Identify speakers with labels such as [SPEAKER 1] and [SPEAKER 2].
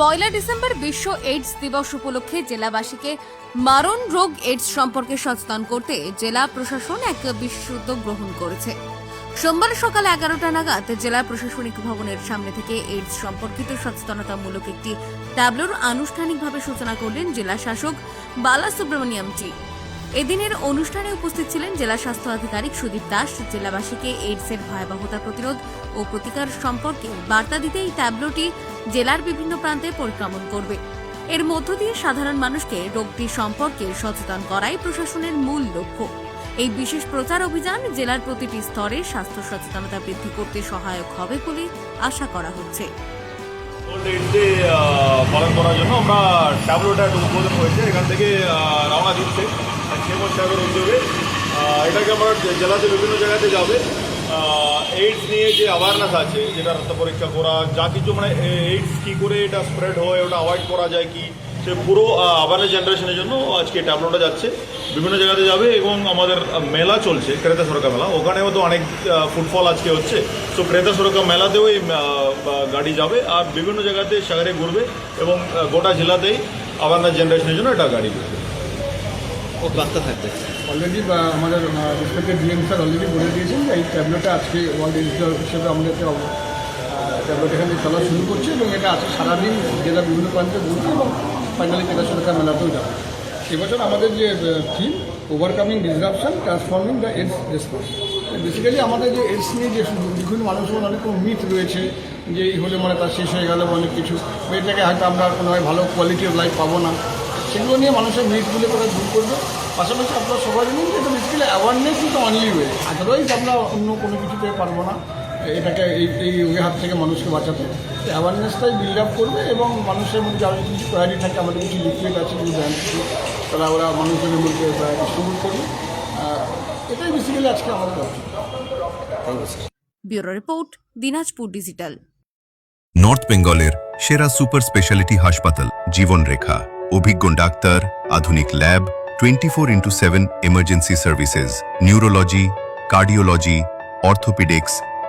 [SPEAKER 1] পয়লা December বিশ্ব AIDS দিবস উপলক্ষে জেলাবাসীকে মারণ রোগ এইডস সম্পর্কে সচেতন করতে জেলা প্রশাসন এক বিশেষ উদ্যোগ গ্রহণ করেছে। সোমবার সকাল এগারোটা নাগাদ জেলা প্রশাসনিক ভবনের সামনে থেকে এইডস সম্পর্কিত সচেতনতামূলক একটি ট্যাবলোর আনুষ্ঠানিকভাবে সূচনা করলেন জেলা শাসক বালা সুব্রমণিয়াম জি। এদিনের অনুষ্ঠানে উপস্থিত ছিলেন জেলা স্বাস্থ্য আধিকারিক সুদীপ দাস। জেলাবাসীকে এইডসের ভয়াবহতা প্রতিরোধ ও প্রতিকার সম্পর্কে বার্তা দিতে এই ট্যাবলোটি জেলার বিভিন্ন প্রান্তে পরিক্রমণ করবে। এর মধ্য দিয়ে সাধারণ মানুষকে রোগটি সম্পর্কে সচেতন করাই প্রশাসনের মূল লক্ষ্য। এই বিশেষ প্রচার অভিযান জেলার প্রতিটি স্তরে স্বাস্থ্য সচেতনতা বৃদ্ধি করতে সহায়ক হবে বলে আশা করা হচ্ছে।
[SPEAKER 2] ওল্ড এজ পালন করার জন্য আমরা ট্যাবলোটা একটা উদ্বোধন হয়েছে। এখান থেকে আহ, রওনা দিচ্ছে শেমন সাহেবের উদ্যোগে। এটাকে আমরা জেলাতে বিভিন্ন জায়গাতে যাবে। এইডস নিয়ে যে অ্যাওয়ারনেস আছে যেটা রক্ত পরীক্ষা করা যা কিছু মানে এইডস কী করে এটা স্প্রেড হয় ওটা অ্যাভয়েড করা যায় কি? সে পুরো অ্যাওয়ারনেস জেনারেশনের জন্য আজকে ট্যাবলোটা যাচ্ছে। বিভিন্ন জায়গাতে যাবে এবং আমাদের মেলা চলছে ক্রেতা সরকা মেলা। ওখানেও তো অনেক ফুটফল আজকে হচ্ছে। সো ক্রেতা সরকা মেলাতেও এই গাড়ি যাবে আর বিভিন্ন জায়গাতে সাগরে ঘুরবে এবং গোটা জেলাতেই অ্যাওয়ারনেস জেনারেশনের জন্য এটা গাড়ি ঘুরবে।
[SPEAKER 3] ও বার্তা থাকবে।
[SPEAKER 4] অলরেডি আমাদের রেসপেক্টেড ডিএম স্যার অলরেডি বলে দিয়েছেন যে এই ট্যাবলেটটা আজকে ওয়ার্ল্ড হিসেবে আমাদের একটা ট্যাবলেট এখানে চলা শুরু করছে এবং এটা আছে সারাদিন জেলার বিভিন্ন প্রান্তে ঘুরছে এবং ফাইনালি সরকার মেলাতেও যাবে। এবছর আমাদের যে theme overcoming disruption transforming the AIDS response basically আমাদের যে এডস নিয়ে যে বিভিন্ন মানুষের অনেক মিথ রয়েছে, যে এই হলে মানে তার শেষ হয়ে গেল অনেক কিছু। এটাকে হয়তো আমরা কোনো ভালো কোয়ালিটি অফ লাইফ পাবো না। সেগুলো নিয়ে মানুষের মিথগুলো করে দূর করবে। পাশাপাশি আপনারা সবাই জানেন যে বেসিক্যালি অ্যাওয়ারনেস কিন্তু অনলি ওয়ে আদারওয়াইজ আমরা অন্য কোনো কিছুতে পারব না। এটাকে এই রোগের হাত থেকে মানুষকে বাঁচাতে। অ্যাওয়ারনেসটাই বিল্ড আপ করবে এবং মানুষের মধ্যে আরও কিছু কোয়ারি থাকে আমাদের কিছু লিকুইড আছে কিছু ব্র্যান্ড আছে তারা ওরা মানুষজনের মধ্যে ডিস্ট্রিবিউট করবে এটাই বেসিক্যালি আজকে আমাদের
[SPEAKER 1] bureau report Dinajpur digital.
[SPEAKER 5] North বেঙ্গলের সেরা সুপার স্পেশালিটি হাসপাতাল জীবনরেখা। অভিজ্ঞ ডাক্তার আধুনিক lab twenty four into seven emergency services neurology cardiology orthopaedics